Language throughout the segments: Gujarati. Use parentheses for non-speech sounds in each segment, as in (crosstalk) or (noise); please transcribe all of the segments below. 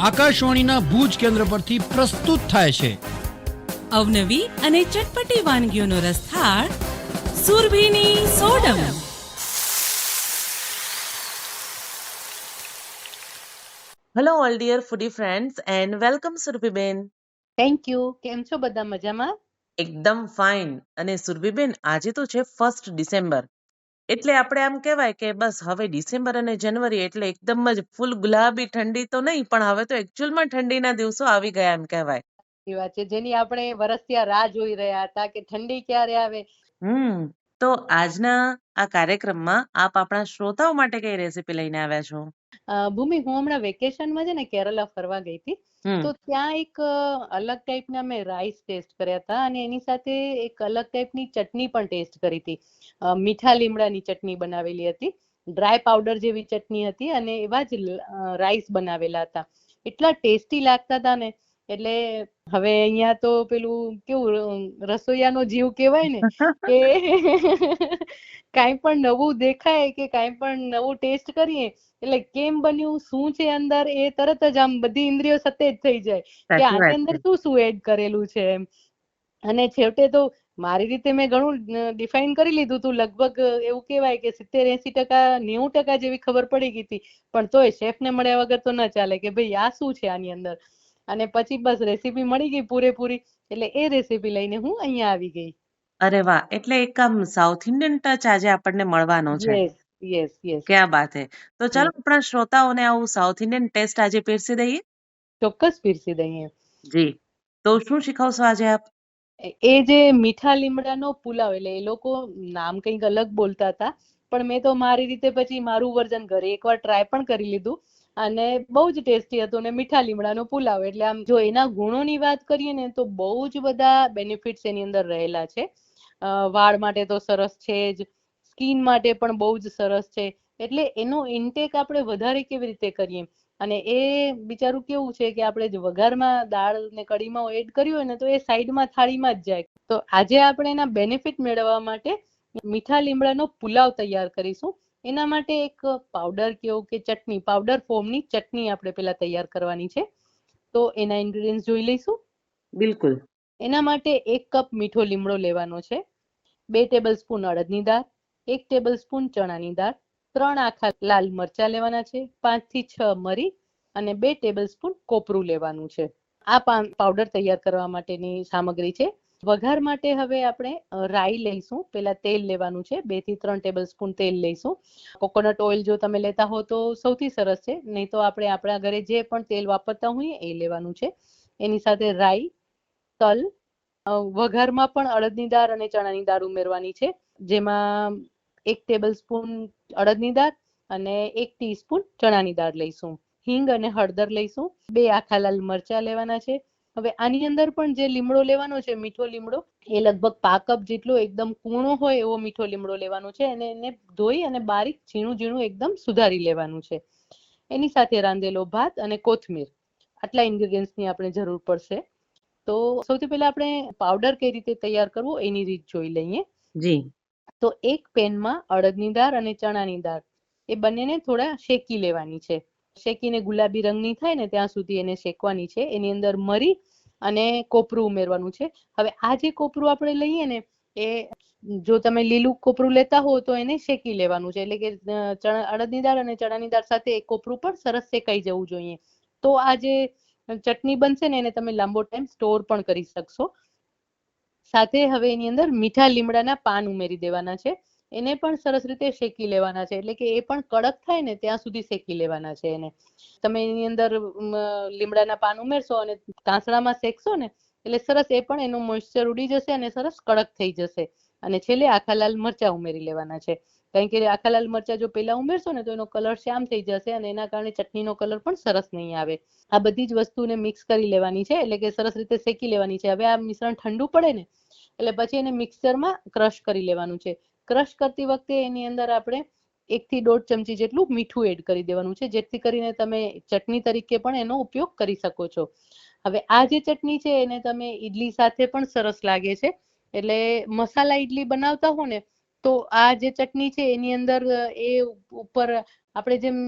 આકાશવાણીના ભુજ કેન્દ્ર પરથી પ્રસ્તુત થાય છે. અવનવી અને ચટપટી વાનગીઓનો રસથાળ સુરભીની સોડમ. Hello all dear foodie friends and welcome સુરભીબેન thank you કેમ છો બધા મજામાં? એકદમ ફાઇન અને સુરભીબેન આજે તો છે ફર્સ્ટ ડિસેમ્બર એટલે આપણે આમ કહેવાય કે બસ હવે ડિસેમ્બર અને જનવરી એટલે એકદમ જ ફૂલ ગુલાબી ઠંડી તો નહીં પણ હવે તો એકચ્યુઅલમાં ઠંડીના દિવસો આવી ગયા એમ કહેવાય. એ વાત છે. જેની આપણે વરસથી આ રાહ જોઈ રહ્યા હતા કે ઠંડી ક્યારે આવે. હમ તો આજના આ કાર્યક્રમમાં આપ આપણા શ્રોતાઓ માટે કઈ રેસીપી લઈને આવ્યા છો? ભૂમિ હું હમણાં વેકેશનમાં છે ને કેરલા ફરવા ગઈ હતી. તો ત્યાં એક અલગ ટાઈપના મેં રાઈસ ટેસ્ટ કર્યા હતા અને એની સાથે એક અલગ ટાઈપની ચટણી પણ ટેસ્ટ કરી હતી. મીઠા લીમડાની ચટણી બનાવેલી હતી. ડ્રાય પાવડર જેવી ચટણી હતી અને એવા જ રાઈસ બનાવેલા હતા. એટલા ટેસ્ટી લાગતા હતા ને એટલે હવે અહીંયા તો પેલું કેવું રસોઈયાનો જીવ કહેવાય ને કે (laughs) કાંઈ પણ નવું દેખાય કે કાંઈ પણ નવું ટેસ્ટ કરીએ એટલે કેમ બન્યું શું છે અંદર એ તરત જ આમ બધી ઇન્દ્રિયો સતેજ થઈ જાય કે આની અંદર શું શું એડ કરેલું છે એમ. અને છેવટે તો મારી રીતે મેં ઘણું ડિફાઈન કરી લીધું હતું લગભગ એવું કહેવાય કે સિત્તેર એસી ટકા નેવું ટકા જેવી ખબર પડી ગઈ હતી. પણ તોય શેફને મળ્યા વગર તો ન ચાલે કે ભાઈ આ શું છે આની અંદર? અને પછી બસ રેસીપી મળી ગઈ પૂરેપૂરી. એટલે એ રેસીપી લઈને હું અહીંયા આવી ગઈ. અરે વાહ! એટલે એક આમ સાઉથ ઇન્ડિયન ટચ આજે આપણને મળવાનો છે. યસ યસ ક્યાં વાત હે? તો ચાલો આપણા શ્રોતાઓને આવું સાઉથ ઇન્ડિયન ટેસ્ટ આજે પીરસી દઈએ. ચોક્કસ પીરસી દઈએ. જી. તો શું શીખવશો આજે આપ? એ એ જે મીઠા લીમડાનો પુલાવ એટલે એ લોકો નામ કંઈક અલગ બોલતા હતા. પણ મેં તો મારી રીતે પછી મારું વર્ઝન ઘરે એકવાર ટ્રાય પણ કરી લીધું. અને બહુ જ ટેસ્ટી હતું ને મીઠા લીમડાનો પુલાવ. એટલે આમ જો એના ગુણોની વાત કરીએ ને, તો બહુ જ બધા બેનિફિટ્સ એની અંદર રહેલા છે. વાળ માટે તો સરસ છે જ, સ્કિન માટે પણ બહુ જ સરસ છે. એટલે એનો ઇન્ટેક આપણે વધારે કેવી રીતે કરીએ? અને એ બિચારું કેવું છે કે આપણે જ વઘારમાં દાળ ને કઢીમાં એડ કર્યું હોય ને, તો એ સાઈડમાં થાળીમાં જ જાય. તો આજે આપણે એના બેનિફિટ મેળવવા માટે મીઠા લીમડાનો પુલાવ તૈયાર કરીશું. એના માટે એક પાવડર કેવો કે ચટણી પાવડર ફોર્મની ચટણી આપણે પહેલા તૈયાર કરવાની છે. તો એના ઇન્ગ્રીડિયન્ટ જોઈ લઈશું. બિલકુલ. એના માટે એક કપ મીઠો લીમડો લેવાનો છે. બે ટેબલ સ્પૂન અડદની દાળ એક ટેબલ સ્પૂન ચણાની દાળ ત્રણ આખા લાલ મરચા લેવાના છે પાંચથી છ મરી અને બે ટેબલ સ્પૂન કોપરું લેવાનું છે. આ પાવડર તૈયાર કરવા માટેની સામગ્રી છે. વઘાર માટે હવે આપણે રાઈ લઈશું. પેલા તેલ લેવાનું છે. બેથી ત્રણ ટેબલ સ્પૂન તેલ લઈશું. કોકોનટ ઓઇલ જો તમે લેતા હો તો સૌથી સરસ છે. નહીં તો આપણે આપણા ઘરે જે પણ તેલ વાપરતા હોઈએ એ લેવાનું છે. એની સાથે રાઈ, તલ વઘારમાં પણ અડદની દાળ અને ચણાની દાળ ઉમેરવાની છે. જેમાં એક ટેબલ સ્પૂન અડદની દાળ અને એક ટીસ્પૂન ચણાની દાળ લઈશું. હિંગ અને હળદર લઈશું. બે આખા લાલ મરચા લેવાના છે. હવે આની અંદર પણ જે લીમડો લેવાનો છે મીઠો લીમડો એ લગભગ પા કપ જેટલો એકદમ કૂણો હોય એવો મીઠો લીમડો લેવાનો છે અને એને ધોઈ અને બારીક ઝીણું ઝીણું એકદમ સુધારી લેવાનું છે. એની સાથે રાંધેલો ભાત અને કોથમીર. આટલા ઇન્ગ્રેડિયન્ટ્સની આપણે જરૂર પડશે. તો સૌથી પહેલા આપણે પાવડર કઈ રીતે તૈયાર કરવો એની રીત જોઈ લઈએ. જી. તો એક પેનમાં અડદની દાળ અને ચણાની દાળ. એ બંનેને થોડા શેકી લેવાની છે. શેકીને ગુલાબી રંગની થાય ને ત્યાં સુધી એને શેકવાની છે. એની અંદર મરી અને કોપરું ઉમેરવાનું છે. હવે આ જે કોપરું આપણે લઈએ ને, એ જો તમે લીલું કોપરું લેતા હો તો એને શેકી લેવાનું છે. એટલે કે અડદની દાળ અને ચણાની દાળ સાથે એ કોપરું પણ સરસ શેકાઈ જવું જોઈએ. તો આ જે ચટણી બનશે ને, એને તમે લાંબો ટાઈમ સ્ટોર પણ કરી શકશો. સાથે હવે એની અંદર મીઠા લીમડાના પાન ઉમેરી દેવાના છે. એને પણ સરસ રીતે શેકી લેવાના છે. એટલે કે એ પણ કડક થાય ને ત્યાં સુધી શેકી લેવાના છે એને. તમે એની અંદર લીમડાના પાન ઉમેરશો અને તાંસણામાં શેકશો ને, એટલે સરસ એ પણ એનું મોઇશ્ચર ઉડી જશે અને સરસ કડક થઈ જશે. અને છેલ્લે આખા લાલ મરચા ઉમેરી લેવાના છે. કારણ કે આખા લાલ મરચા જો પેલા ઉમેરશો ને તો એનો કલર શ્યામ થઈ જશે અને એના કારણે ચટણીનો કલર પણ સરસ નહીં આવે. આ બધી જ વસ્તુને મિક્સ કરી લેવાની છે, એટલે કે સરસ રીતે શેકી લેવાની છે. હવે આ મિશ્રણ ઠંડુ પડે ને, એટલે પછી એને મિક્સરમાં ક્રશ કરી લેવાનું છે. ક્રશ કરતી વખતે એની અંદર આપણે એક થી દોઢ ચમચી જેટલું મીઠું એડ કરી દેવાનું છે જેથી કરીને તમે ચટણી તરીકે પણ એનો ઉપયોગ કરી શકો છો. હવે આ જે ચટણી છે એને તમે ઈડલી સાથે પણ સરસ લાગે છે. એટલે મસાલા ઈડલી બનાવતા હો ને તો આ જે ચટણી છે એની અંદર એ ઉપર આપણે જેમ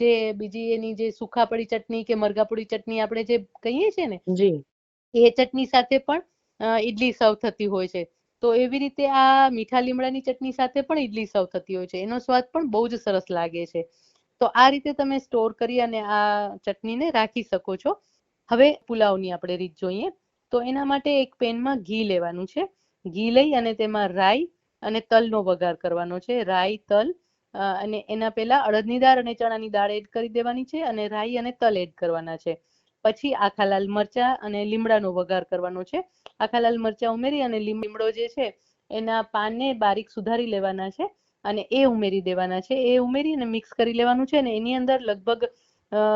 જે બીજી એની જે સુખાપડી ચટણી કે મરઘાપોડી ચટણી આપણે જે કહીએ છીએ ને જી. એ ચટણી સાથે પણ ઈડલી સર્વ થતી હોય છે. તો એવી રીતે આ મીઠા લીમડાની ચટણી સાથે પણ ઈડલી સર્વ થતી હોય છે. એનો સ્વાદ પણ બહુ જ સરસ લાગે છે. તો આ રીતે તમે સ્ટોર કરી અને આ ચટણીને રાખી શકો છો. હવે પુલાવની આપણે રીત જોઈએ. તો એના માટે એક પેનમાં ઘી લેવાનું છે. ઘી લઈ અને તેમાં રાઈ અને તલનો વઘાર કરવાનો છે. રાઈ, તલ અને એના પહેલા અડદની દાળ અને ચણાની દાળ એડ કરી દેવાની છે અને રાઈ અને તલ એડ કરવાના છે. પછી આખા લાલ મરચા અને લીમડાનો વઘાર કરવાનો છે. આખા લાલ મરચા ઉમેરી અને લીમડો જે છે એના પાનને બારીક સુધારી લેવાના છે અને એ ઉમેરી દેવાના છે. એ ઉમેરી અને મિક્સ કરી લેવાનું છે અને એની અંદર લગભગ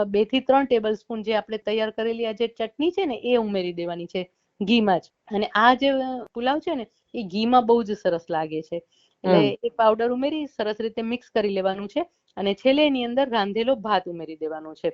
બેથી ત્રણ ટેબલ સ્પૂન જે આપણે તૈયાર કરેલી આ જે ચટણી છે ને એ ઉમેરી દેવાની છે ઘીમાં જ. અને આ જે પુલાવ છે ને એ ઘીમાં બહુ જ સરસ લાગે છે. એટલે એ પાવડર ઉમેરી સરસ રીતે મિક્સ કરી લેવાનું છે અને છેલ્લે એની અંદર રાંધેલો ભાત ઉમેરી દેવાનો છે.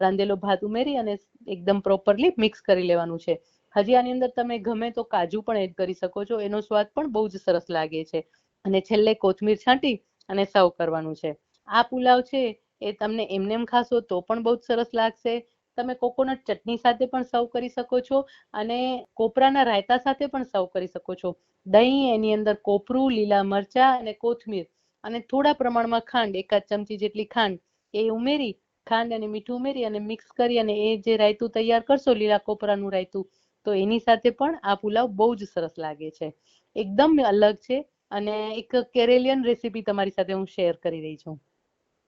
રાંધેલો ભાત ઉમેરી અને એકદમ પ્રોપરલી મિક્સ કરી લેવાનું છે. હજી આની અંદર તમે ગમે તો કાજુ પણ એડ કરી શકો છો. એનો સ્વાદ પણ બહુ જ સરસ લાગે છે. અને છેલ્લે કોથમીર છાંટી અને સર્વ કરવાનું છે. આ પુલાવ છે એ તમને એમનેમ ખાશો તો પણ બહુ જ સરસ લાગશે. તમે કોકોનટ ચટણી સાથે પણ સર્વ કરી શકો છો અને કોપરાના રાયતા સાથે પણ સર્વ કરી શકો છો. દહીં એની અંદર કોપરું, લીલા મરચા અને કોથમીર અને થોડા પ્રમાણમાં ખાંડ એકાદ ચમચી જેટલી ખાંડ, એ ઉમેરી, ખાંડ અને મીઠું ઉમેરી અને મિક્સ કરી અને એ જે રાયતું તૈયાર કરશો, લીલા કોપરાનું રાયતું, તો એની સાથે પણ આ પુલાવ બહુ જ સરસ લાગે છે. એકદમ અલગ છે અને એક કેરેલિયન રેસીપી તમારી સાથે હું શેર કરી રહી છું.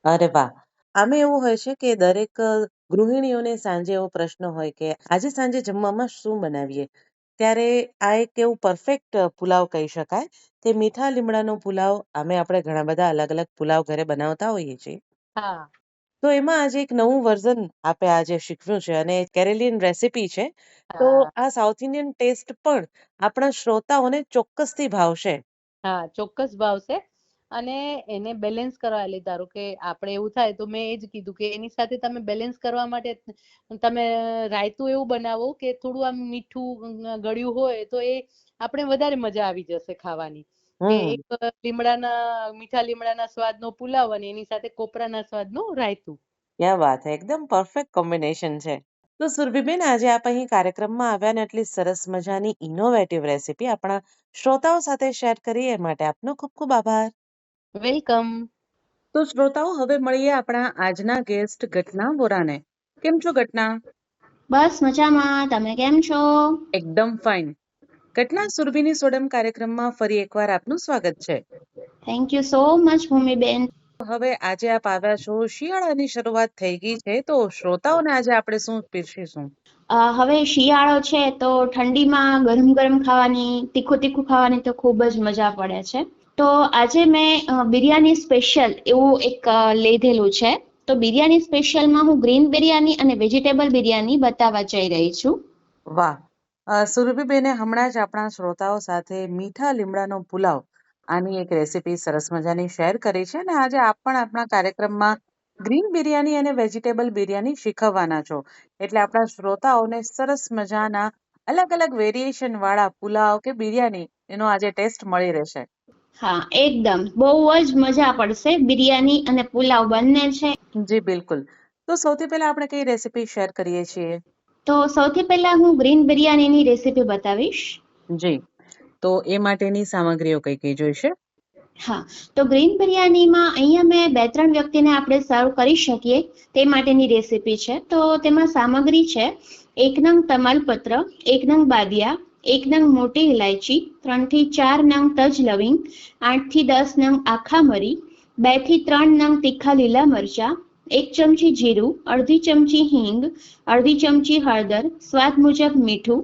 અરે વાહ! આમે એવું હોય છે કે દરેક ગૃહિણીઓને સાંજે એવો પ્રશ્ન હોય કે, આજે સાંજે જમવામાં શું બનાવીએ? ત્યારે આ એક એવું પરફેક્ટ પુલાવ કહી શકાય. કે મીઠા લીમડાનો પુલાવ આમે આપણે ઘણા બધા અલગ અલગ પુલાવ ઘરે બનાવતા હોઈએ છીએ. હા. તો એમાં આજે એક નવું વર્ઝન આપે આજે શીખવ્યું છે અને કેરેલિયન રેસીપી છે. તો હા. આ સાઉથ ઇન્ડિયન ટેસ્ટ પણ આપણા શ્રોતાઓને ચોક્કસથી ભાવશે. હા ચોક્કસ ભાવશે. અને એને બેલેન્સ કરવા એટલે ધારો કે આપણે એવું થાય તો મેં એ જ કીધું કે એની સાથે તમે બેલેન્સ કરવા માટે તમે રાયતું એવું બનાવો કે થોડું આમ મીઠું ગળ્યું હોય તો એ આપણે વધારે મજા આવી જશે ખાવાની. એક લીમડાના મીઠા લીમડાના સ્વાદનો પુલાવ અને એની સાથે કોપરાના સ્વાદનું રાયતું. ક્યાં વાત હે. એકદમ પરફેક્ટ કોમ્બિનેશન છે. તો સુરભીબેન આજે આપ અહીં કાર્યક્રમમાં આવ્યા ને એટલી સરસ મજાની ઇનોવેટિવ રેસીપી આપણા શ્રોતાઓ સાથે શેર કરી એ માટે આપનો ખૂબ ખૂબ આભાર. વેલકમ. તો શ્રોતાઓ હવે મળીએ આપણા આજના ગેસ્ટ ઘટના વોરાને. કેમ છો ઘટના? બસ મજામાં. તમે કેમ છો? એકદમ ફાઇન ઘટના સુરભીની સોડમ કાર્યક્રમમાં ફરી એકવાર આપનું સ્વાગત છે. Thank you so much ભૂમિબેન. હવે આજે આપ આવ્યા છો શિયાળાની શરૂઆત થઈ ગઈ છે તો શ્રોતાઓને આજે આપણે શું પીરસીશું? હવે શિયાળો છે તો ઠંડીમાં ગરમ ગરમ ખાવાની તીખું તીખું ખાવાની તો ખૂબ જ મજા પડે છે. તો આજે મેં બિરયાની સ્પેશિયલ એવું એક લીધેલું છે. તો બિરયાની સ્પેશિયલમાં હું ગ્રીન બિરયાની અને વેજીટેબલ બિરયાની બતાવવા જઈ રહી છું. વાહ. સુરભીબેને હમણાં જ આપણા શ્રોતાઓ સાથે મીઠા લીમડાનો પુલાવ આની એક રેસીપી સરસ મજાની શેર કરી છે અને આજે આપ પણ આપણા કાર્યક્રમમાં ગ્રીન બિરયાની અને વેજીટેબલ બિરયાની શીખવવાના છો. એટલે આપણા શ્રોતાઓને સરસ મજાના અલગ અલગ વેરિએશન વાળા પુલાવ કે બિરયાની એનો આજે ટેસ્ટ મળી રહેશે. હા એકદમ. બહુ જ મજા પડશે. બિરયાની અને પુલાવ બંને છે. જી બિલકુલ. તો સૌથી પહેલા આપણે કઈ રેસીપી શેર કરીએ છીએ? તો સૌથી પહેલા હું ગ્રીન બિરયાનીની રેસીપી બતાવીશ. જી. તો એ માટેની સામગ્રીઓ કઈ કઈ જોઈશે? હા તો ગ્રીન બિરયાનીમાં અહીંયા મેં બે ત્રણ વ્યક્તિને આપણે સર્વ કરી શકીએ તે માટેની રેસીપી છે. તો તેમાં સામગ્રી છે. એક નંગ તમાલપત્ર એક નંગ બાદિયા એક નંગ મોટી ઇલાયચી ત્રણથી ચાર નંગ તજ લવિંગ, આઠથી દસ નંગ આખા મરી બેથી ત્રણ નંગ તીખા લીલા મરચા, એક ચમચી જીરું, અડધી ચમચી હિંગ, અડધી ચમચી હળદર, સ્વાદ મુજબ મીઠું,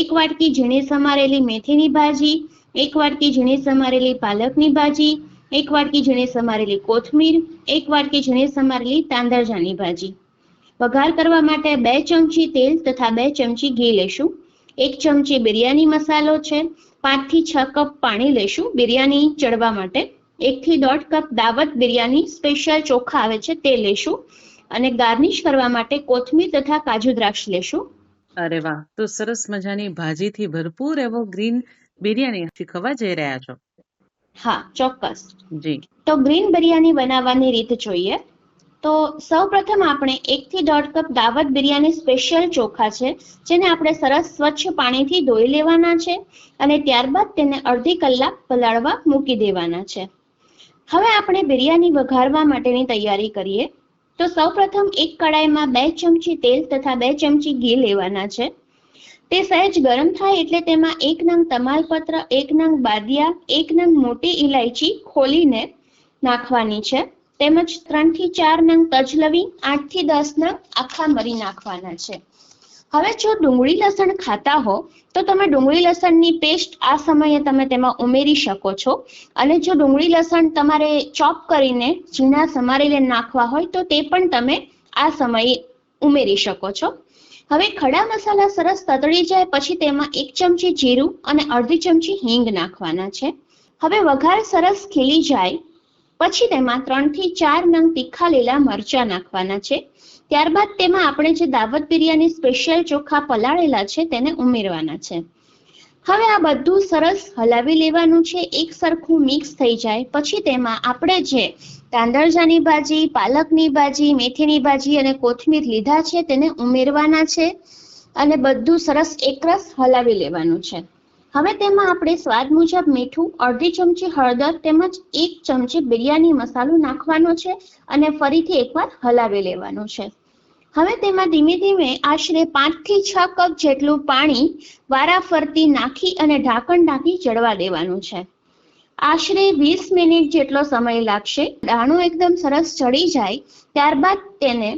એક વાટકી ઝીણી સમારેલી મેથીની ભાજી, એક વાટકી ઝીણી સમારેલી પાલકની ભાજી, એક વાટકી ઝીણી સમારેલી કોથમીર, એક વાટકી ઝીણી સમારેલી તાંદરજાની ભાજી. વઘાર કરવા માટે બે ચમચી તેલ તથા બે ચમચી ઘી લેશું. એક ચમચી બિરયાની મસાલો છે. પાંચથી છ કપ પાણી લઈશું બિરયાની ચડવા માટે. એક થી દોઢ કપ દાવત બિરયાની સ્પેશિયલ ચોખા આવે છે તે લેશું અને ગાર્નિશ કરવા માટે કોથમીર તથા કાજુ દ્રાક્ષ લેશું અરે વાહ તો સરસ મજાની ભાજીથી ભરપૂર એવો ગ્રીન બિરયાની શીખવા જઈ રહ્યા છો. હા ચોક્કસ. જી. તો ગ્રીન બિરયાની બનાવવાની રીત જોઈએ. તો સૌપ્રથમ આપણે એક થી દોઢ કપ દાવત બિરયાની સ્પેશિયલ ચોખા છે, જેને આપણે સરસ સ્વચ્છ પાણીથી ધોઈ લેવાના છે અને ત્યારબાદ તેને અડધી કલાક પલાળવા મૂકી દેવાના છે. હવે આપણે બિરયાની વઘારવા માટેની તૈયારી કરીએ. તો સૌપ્રથમ એક કડાઈમાં બે ચમચી તેલ તથા બે ચમચી ઘી લેવાના છે. તે સહેજ ગરમ થાય એટલે તેમાં એક નંગ તમાલપત્ર, એક નંગ બાદિયા, એક નંગ મોટી ઇલાયચી ખોલીને નાખવાની છે. તેમજ ત્રણથી ચાર નંગ તજ લવિંગ આઠથી દસ નંગ આખા મરી નાખવાના છે. હવે જો ડુંગળી લસણ ખાતા હો, તો તમે ડુંગળી લસણની પેસ્ટ આ સમયે તમે તેમાં ઉમેરી શકો છો. અને જો ડુંગળી લસણ તમારે ચોપ કરીને ઝીણા સમારીને નાખવા હોય, તો તે પણ તમે આ સમયે ઉમેરી શકો છો. હવે ખડા મસાલા સરસ તતળી જાય, પછી તેમાં એક ચમચી જીરું અને અડધી ચમચી હિંગ નાખવાના છે. હવે વઘાર સરસ ખીલી જાય પછી તેમાં ત્રણથી ચાર નંગ તીખા લીલા મરચા નાખવાના છે. ત્યારબાદ તેમાં આપણે જે દાવત બિરયાની સ્પેશિયલ ચોખા પલાળેલા છે તેને ઉમેરવાના છે. હવે આ બધું સરસ હલાવી લેવાનું છે, એક સરખું મિક્સ થઈ જાય. પછી તેમાં આપણે જે તાંદળજાની ભાજી, પાલકની ભાજી, મેથીની ભાજી અને કોથમીર લીધા છે તેને ઉમેરવાના છે અને બધું સરસ એકરસ હલાવી લેવાનું છે. હવે તેમાં આપણે સ્વાદ મુજબ મીઠું, અડધી ચમચી હળદર તેમજ એક ચમચી બિરયાની મસાલો નાખવાનો છે અને ફરીથી એકવાર હલાવી લેવાનું છે. હવે તેમાં ધીમે ધીમે આશરે પાંચથી છ કપ જેટલું પાણી વારાફરતી નાખી અને ઢાંકણ ઢાંકી ચડવા દેવાનું છે. આશરે વીસ મિનિટ જેટલો સમય લાગશે. દાણું એકદમ સરસ ચડી જાય ત્યારબાદ તેને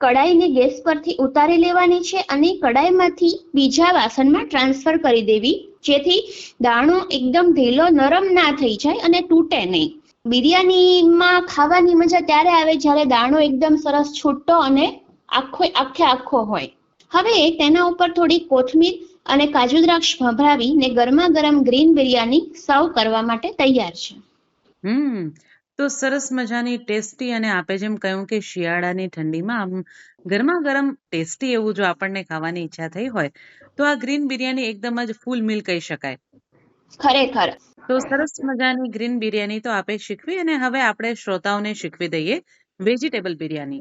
કડાઈને ગેસ પરથી ઉતારી લેવાની છે અને કડાઈમાંથી બીજા વાસણમાં ટ્રાન્સફર કરી દેવી જેથી દાણો એકદમ ઢીલો નરમ ના થઈ જાય અને તૂટે નહીં. બિરયાનીમાં ખાવાની મજા ત્યારે આવે જ્યારે દાણો એકદમ સરસ છૂટો અને આખો, આખે આખો હોય. હવે તેના ઉપર થોડી કોથમીર અને કાજુ દ્રાક્ષ ભભરાવી ને ગરમા ગરમ ગ્રીન બિરયાની સર્વ કરવા માટે તૈયાર છે. હમ, તો સરસ મજાની ટેસ્ટી અને આપે જેમ કહ્યું કે શિયાળાની ઠંડીમાં આમ ગરમા ગરમ ટેસ્ટી એવું જો આપણને ખાવાની ઈચ્છા થઈ હોય તો આ ગ્રીન બિરયાની એકદમ જ ફૂલ મિલ કહી શકાય. ખરેખર. તો સરસ મજાની ગ્રીન બિરયાની તો આપે શીખવી અને હવે આપણે શ્રોતાઓને શીખવી દઈએ વેજીટેબલ બિરયાની.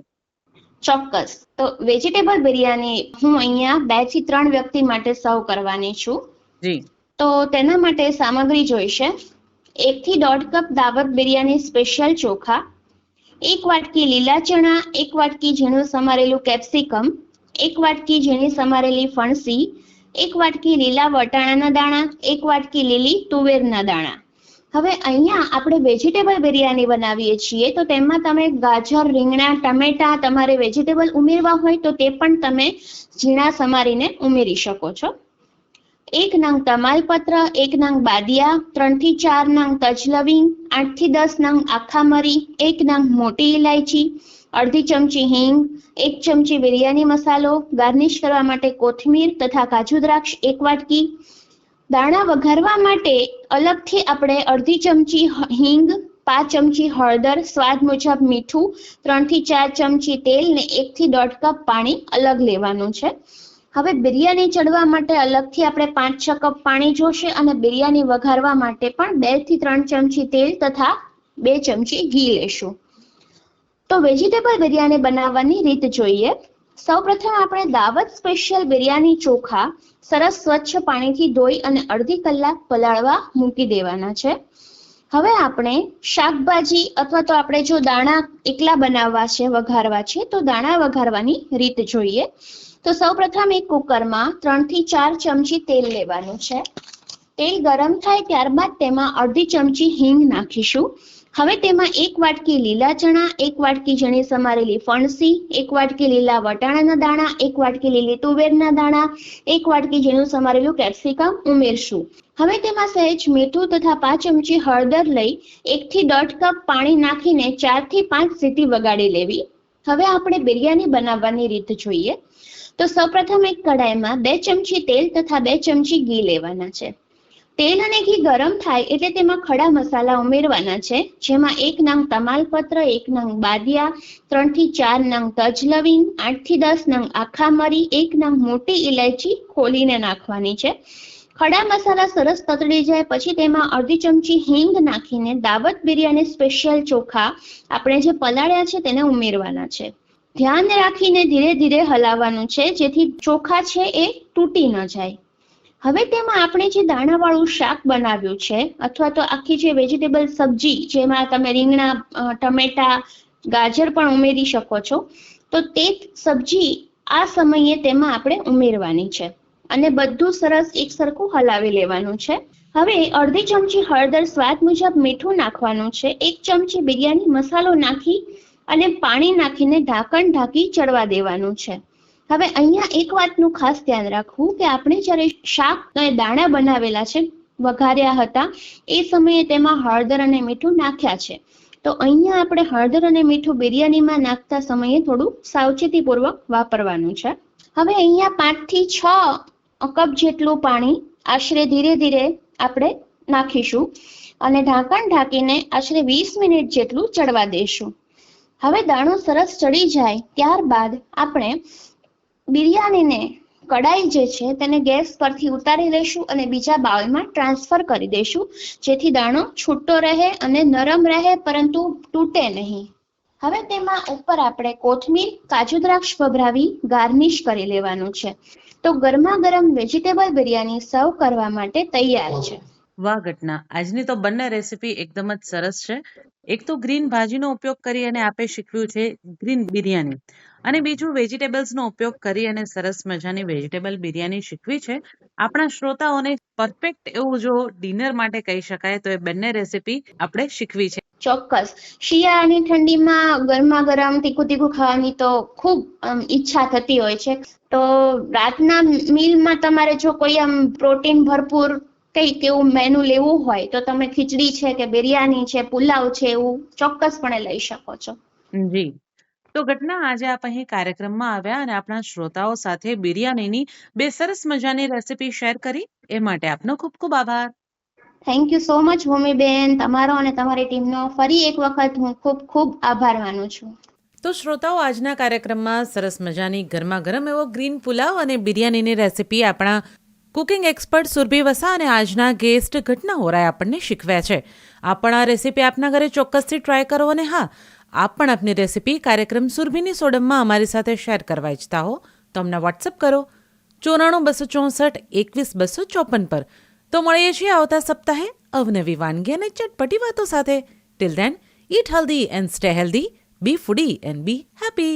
ચોક્કસ. તો વેજીટેબલ બિરયાની હું અહીંયા બેથી ત્રણ વ્યક્તિ માટે સર્વ કરવાની છું. જી. તો તેના માટે સામગ્રી જોઈશે. એક થી દોઢ કપ દાવત બિરયાની સ્પેશિયલ ચોખા એક વાટકી લીલા ચણા એક વાટકી ઝીણું સમારેલું કેપ્સિકમ એક વાટકી ઝીણી સમારેલી ફણસી એક વાટકી લીલા વટાણાના દાણા, એક વાટકી લીલી તુવેરના દાણા. હવે અહીંયા આપણે વેજીટેબલ બિરયાની બનાવીએ છીએ, તો તેમાં તમે ગાજર, રીંગણા, ટમેટા તમારે વેજીટેબલ ઉમેરવા હોય તો તે પણ તમે ઝીણા સમારીને ઉમેરી શકો છો. એક નંગ તમાલપત્ર, એક નંગ બાદિયા ત્રણથી ચાર નંગ તજલવિંગ આઠથી દસ નંગ આખા મરી એક નંગ મોટી ઇલાયચી અડધી ચમચી હિંગ, એક ચમચી બિરયાની મસાલો, ગાર્નિશ કરવા માટે કોથમીર તથા કાજુ દ્રાક્ષ એક વાટકી. દાણા વઘારવા માટે અલગથી આપણે અડધી ચમચી હિંગ, પાંચ ચમચી હળદર, સ્વાદ મુજબ મીઠું ત્રણથી ચાર ચમચી તેલ ને એક થી દોઢ કપ પાણી અલગ લેવાનું છે. હવે બિરયાની ચડવા માટે અલગથી આપણે પાંચ છ કપ પાણી જોશે અને બિરયાની વઘારવા માટે પણ બેથી ત્રણ ચમચી તેલ તથા બે ચમચી ઘી લેશું. તો વેજીટેબલ બિરયાની બનાવવાની રીત જોઈએ. સૌપ્રથમ આપણે દાવત સ્પેશિયલ બિરયાની ચોખા સરસ સ્વચ્છ પાણીથી ધોઈ અને અડધી કલાક પલાળવા મૂકી દેવાના છે. હવે આપણે શાકભાજી અથવા તો આપણે જો દાણા એકલા બનાવવા છે, વઘારવા છે, તો દાણા વઘારવાની રીત જોઈએ. તો સૌપ્રથમ એક કુકરમાં ત્રણથી ચાર ચમચી તેલ લેવાનું છે. તેલ ગરમ થાય ત્યારબાદ તેમાં અડધી ચમચી હિંગ નાખીશું. હવે તેમાં એક વાટકી લીલા ચણા, એક વાટકી ઝણી સમારેલી ફણસી, એક વાટકી લીલા વટાણાના દાણા, એક વાટકી લીલી તુવેરના દાણા, એક વાટકી ઝીણું સમારેલું કેપ્સિકમ ઉમેરશું. હવે તેમાં સહેજ મીઠું તથા પાંચ ચમચી હળદર લઈ એક થી દોઢ કપ પાણી નાખીને ચારથી પાંચ સીટી વગાડી લેવી. હવે આપણે બિરયાની બનાવવાની રીત જોઈએ. તો સૌપ્રથમ એક કડાઈમાં બે ચમચી તેલ તથા બે ચમચી ઘી લેવાના છે. તેલ અને ઘી ગરમ થાય એટલે તેમાં ખડા મસાલા ઉમેરવાના છે, જેમાં એક નંગ તમાલપત્ર, એક નંગ બાદિયા ત્રણથી ચાર નંગ તજ લવિંગ આઠથી દસ નંગ આખા મરી, એક નંગ મોટી ઇલાયચી ખોલીને નાખવાની છે. ખડા મસાલા સરસ તતડી જાય, પછી તેમાં અડધી ચમચી હિંગ નાખીને દાવત બિરયાની સ્પેશિયલ ચોખા આપણે જે પલાળ્યા છે તેને ઉમેરવાના છે. ધ્યાન રાખીને ધીરે ધીરે હલાવવાનું છે, જેથી ચોખા છે એ તૂટી ન જાય. હવે તેમાં આપણે જે દાણાવાળું શાક બનાવ્યું છે, અથવા તો આખી જે વેજીટેબલ સબ્જી, જેમાં તમે રીંગણા ટમેટા, ગાજર પણ ઉમેરી શકો છો, તો તે સબ્જી આ સમયે તેમાં આપણે ઉમેરવાની છે. અને બધું સરસ એક સરખું હલાવી લેવાનું છે. હવે અડધી ચમચી હળદર સ્વાદ મુજબ મીઠું નાખવાનું છે, એક ચમચી બિરયાની મસાલો નાખી અને પાણી નાખીને ઢાંકણ ઢાંકી ચડવા દેવાનું છે. હવે અહીંયા એક વાતનું ખાસ ધ્યાન રાખવું કે આપણે જ્યારે શાક દાણા બનાવેલા છે, વઘાર્યા હતા, એ સમયે તેમાં હળદર અને મીઠું નાખ્યા છે. તો અહીંયા આપણે હળદર અને મીઠું બિરયાનીમાં નાખતા સમયે થોડું સાવચેતીપૂર્વક વાપરવાનું છે. હવે અહીંયા પાંચથી છ કપ જેટલું પાણી આશરે ધીરે ધીરે આપણે નાખીશું અને ઢાંકણ ઢાંકીને આશરે વીસ મિનિટ જેટલું ચડવા દઈશું. હવે દાણો સરસ ચડી જાય ત્યારબાદ આપણે બિરયાનીને કડાઈ જે છે તેને ગેસ પરથી ઉતારી લેશું અને બીજા બાઉલમાં ટ્રાન્સફર કરી દેશું જેથી દાણો છૂટો રહે અને નરમ રહે, પરંતુ તૂટે નહીં. હવે તેમાં ઉપર આપણે કોથમીર, કાજુ દ્રાક્ષ ભભરાવી ગાર્નિશ કરી લેવાનું છે. તો ગરમા ગરમ વેજીટેબલ બિરયાની સર્વ કરવા માટે તૈયાર છે. વાહ, ઘટના. આજની તો બંને રેસીપી એકદમ જ સરસ છે. એક તો ગ્રીન ભાજીનો ઉપયોગ કરી અને આપે શીખવ્યું છે ગ્રીન બિરયાની. અને બીજું વેજીટેબલ્સનો ઉપયોગ કરી અને સરસ મજાની વેજીટેબલ બિરયાની શીખવી છે. આપણા શ્રોતાઓને પરફેક્ટ એવું જો ડિનર માટે કહી શકાય તો એ બંને રેસીપી આપણે શીખવી છે. ચોક્કસ. શિયાળાની ઠંડીમાં ગરમા ગરમ તીખું તીખું ખાવાની તો ખૂબ ઈચ્છા થતી હોય છે. તો રાતના મીલમાં તમારે જો કોઈ આમ પ્રોટીન ભરપૂર કંઈક એવું મેનુ લેવું હોય તો તમે ખીચડી છે કે બિરયાની છે પુલાવ છે એવું ચોક્કસપણે લઈ શકો છો. જી. તો ઘટના આજે આપ અહીં કાર્યક્રમમાં આવ્યા અને આપણા શ્રોતાઓ સાથે બિરયાનીની બે સરસ મજાની રેસીપી શેર કરી. એ માટે આપનો ખૂબ ખૂબ આભાર. થેન્ક યુ સો મચ ભૂમિબેન તમારો અને તમારી ટીમનો. ફરી એક વખત હું ખૂબ ખૂબ આભાર માનું છું. તો શ્રોતાઓ આજના કાર્યક્રમમાં સરસ મજાની ગરમા ગરમ એવો ગ્રીન પુલાવ અને બિરયાનીની રેસીપી આપણા કુકિંગ એક્સપર્ટ સુરભી વસા અને આજના ગેસ્ટ ઘટના હોરાએ આપણને શીખવ્યા છે. આપ પણ આ રેસીપી આપના ઘરે ચોક્કસથી ટ્રાય કરો અને હા, આપ પણ આપની રેસિપી કાર્યક્રમ સુરભીની સોડમમાં અમારી સાથે શેર કરવા ઈચ્છતા હો. તો અમને વોટ્સઅપ કરો. ચોરાણું, બસો ચોસઠ, એકવીસ, બસો ચોપન પર. તો મળીએ છીએ આવતા સપ્તાહે અવનવી વાનગી અને ચટપટી વાતો સાથે. Till then eat healthy and stay healthy be foodie and be happy